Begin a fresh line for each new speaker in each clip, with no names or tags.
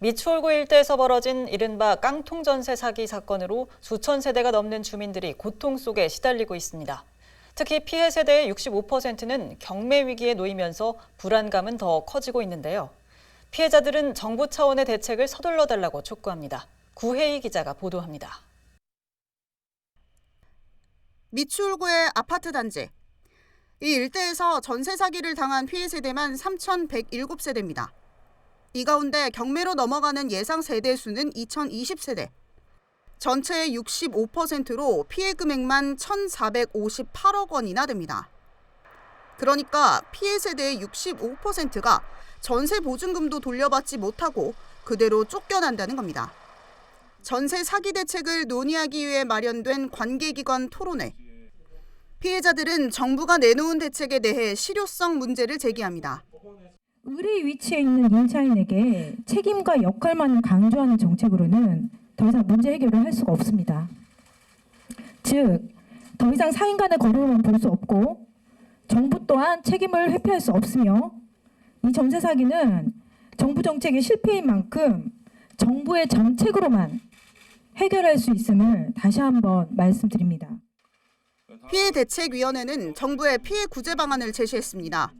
미추홀구 일대에서 벌어진 이른바 깡통 전세 사기 사건으로 수천 세대가 넘는 주민들이 고통 속에 시달리고 있습니다. 특히 피해 세대의 65%는 경매 위기에 놓이면서 불안감은 더 커지고 있는데요. 피해자들은 정부 차원의 대책을 서둘러 달라고 촉구합니다. 구혜희 기자가 보도합니다.
미추홀구의 아파트 단지. 이 일대에서 전세 사기를 당한 피해 세대만 3,107세대입니다. 이 가운데 경매로 넘어가는 예상 세대 수는 2,020세대. 전체의 65%로 피해 금액만 1,458억 원이나 됩니다. 그러니까 피해 세대의 65%가 전세 보증금도 돌려받지 못하고 그대로 쫓겨난다는 겁니다. 전세 사기 대책을 논의하기 위해 마련된 관계기관 토론회. 피해자들은 정부가 내놓은 대책에 대해 실효성 문제를 제기합니다.
의뢰 위치에 있는 임차인에게 책임과 역할만을 강조하는 정책으로는 더 이상 문제 해결을 할 수가 없습니다. 즉, 더 이상 사인 간의 거래로만 볼 수 없고 정부 또한 책임을 회피할 수 없으며 이 전세 사기는 정부 정책의 실패인 만큼 정부의 정책으로만 해결할 수 있음을 다시 한번 말씀드립니다.
피해 대책위원회는 정부에 피해 구제 방안을 제시했습니다.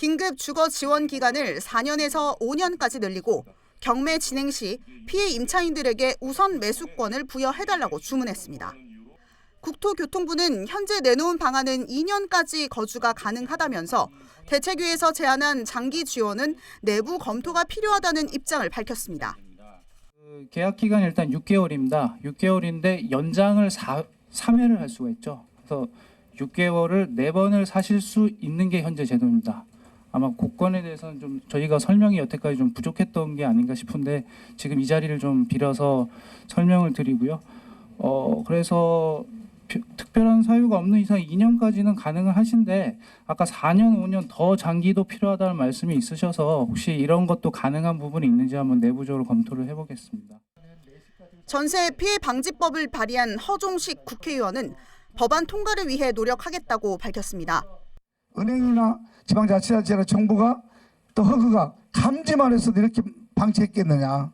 긴급 주거 지원 기간을 4년에서 5년까지 늘리고 경매 진행 시 피해 임차인들에게 우선 매수권을 부여해달라고 주문했습니다. 국토교통부는 현재 내놓은 방안은 2년까지 거주가 가능하다면서 대책위에서 제안한 장기 지원은 내부 검토가 필요하다는 입장을 밝혔습니다.
그 계약 기간이 일단 6개월입니다. 6개월인데 연장을 4, 3회를 할 수가 있죠. 그래서 6개월을 4번을 사실 수 있는 게 현재 제도입니다. 아마 그건에 대해서는 좀 저희가 설명이 여태까지 좀 부족했던 게 아닌가 싶은데 지금 이 자리를 좀 빌어서 설명을 드리고요. 어 그래서 피- 특별한 사유가 없는 이상 2년까지는 가능을 하신데 아까 4년, 5년 더 장기도 필요하다는 말씀이 있으셔서 혹시 이런 것도 가능한 부분이 있는지 한번 내부적으로 검토를 해보겠습니다.
전세 피해 방지법을 발의한 허종식 국회의원은 법안 통과를 위해 노력하겠다고 밝혔습니다.
은행이나 지방자치단체나 정부가 또 허그가 감지만 해서도 이렇게 방치했겠느냐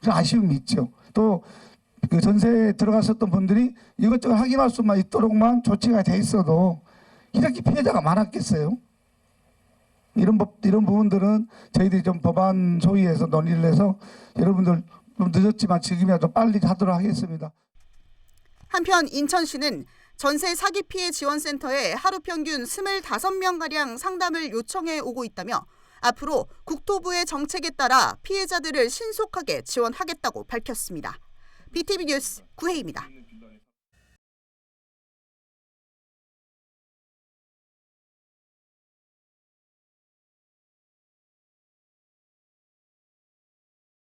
그런 아쉬움이 있죠. 또 그 전세에 들어갔었던 분들이 이것저것 확인할 수만 있도록만 조치가 돼 있어도 이렇게 피해자가 많았겠어요. 이런 법 이런 부분들은 저희들이 좀 법안 소위에서 논의를 해서 여러분들 좀 늦었지만 지금이라도 빨리 하도록 하겠습니다.
한편 인천시는 전세 사기 피해 지원센터에 하루 평균 25명가량 상담을 요청해 오고 있다며 앞으로 국토부의 정책에 따라 피해자들을 신속하게 지원하겠다고 밝혔습니다. BTV 뉴스 구혜입니다.